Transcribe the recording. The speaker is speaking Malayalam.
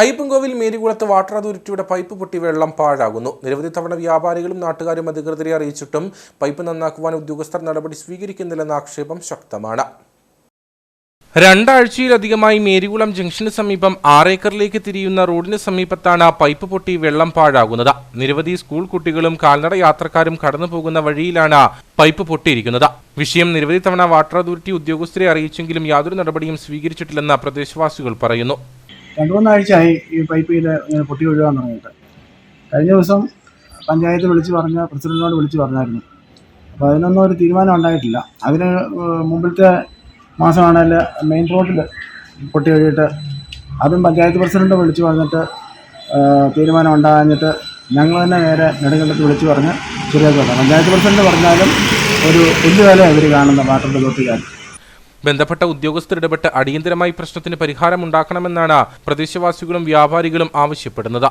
അയ്യപ്പൻകോവിൽ മേരികുളത്ത് വാട്ടർ അതോറിറ്റിയുടെ പൈപ്പ് പൊട്ടി വെള്ളം പാഴാകുന്നു. നിരവധി തവണ വ്യാപാരികളും നാട്ടുകാരും അധികൃതരെ അറിയിച്ചിട്ടും പൈപ്പ് നന്നാക്കുവാൻ ഉദ്യോഗസ്ഥർ നടപടി സ്വീകരിക്കുന്നില്ലെന്ന ആക്ഷേപം ശക്തമാണ്. രണ്ടാഴ്ചയിലധികമായി മേരികുളം ജംഗ്ഷന് സമീപം ആറേക്കറിലേക്ക് തിരിയുന്ന റോഡിന് സമീപത്താണ് പൈപ്പ് പൊട്ടി വെള്ളം പാഴാകുന്നത്. നിരവധി സ്കൂൾ കുട്ടികളും കാൽനട യാത്രക്കാരും കടന്നു വഴിയിലാണ് പൈപ്പ് പൊട്ടിയിരിക്കുന്നത്. വിഷയം നിരവധി തവണ വാട്ടർ അതോറിറ്റി ഉദ്യോഗസ്ഥരെ അറിയിച്ചെങ്കിലും യാതൊരു നടപടിയും സ്വീകരിച്ചിട്ടില്ലെന്ന് പ്രദേശവാസികൾ പറയുന്നു. രണ്ട് മൂന്നാഴ്ചയായി ഈ പൈപ്പ് ഇത് ഇങ്ങനെ പൊട്ടി ഒഴുകാൻ തുടങ്ങിയിട്ട്. കഴിഞ്ഞ ദിവസം പഞ്ചായത്ത് വിളിച്ച് പറഞ്ഞ പ്രസിഡന്റിനോട് വിളിച്ച് പറഞ്ഞായിരുന്നു. അപ്പോൾ അതിനൊന്നും ഒരു തീരുമാനം ഉണ്ടായിട്ടില്ല. അതിന് മുമ്പിലത്തെ മാസമാണെങ്കിൽ മെയിൻ റോഡിൽ പൊട്ടി ഒഴുകിയിട്ട് അതും പഞ്ചായത്ത് പ്രസിഡന്റ് വിളിച്ച് പറഞ്ഞിട്ട് തീരുമാനം ഉണ്ടാകാഞ്ഞിട്ട് ഞങ്ങൾ തന്നെ നേരെ നെടുങ്കണ്ടത്ത് വിളിച്ച് പറഞ്ഞ് ശരിയാക്കി പഞ്ചായത്ത് പ്രസിഡന്റ് പറഞ്ഞാലും ഒരു വലിയ വില ഇവർ കാണുന്ന വാട്ടർ അതോറിറ്റിക്കാർ ബന്ധപ്പെട്ട ഉദ്യോഗസ്ഥർ ഇടപെട്ട് അടിയന്തരമായി പ്രശ്നത്തിന് പരിഹാരമുണ്ടാക്കണമെന്നാണ് പ്രദേശവാസികളും വ്യാപാരികളും ആവശ്യപ്പെടുന്നത്.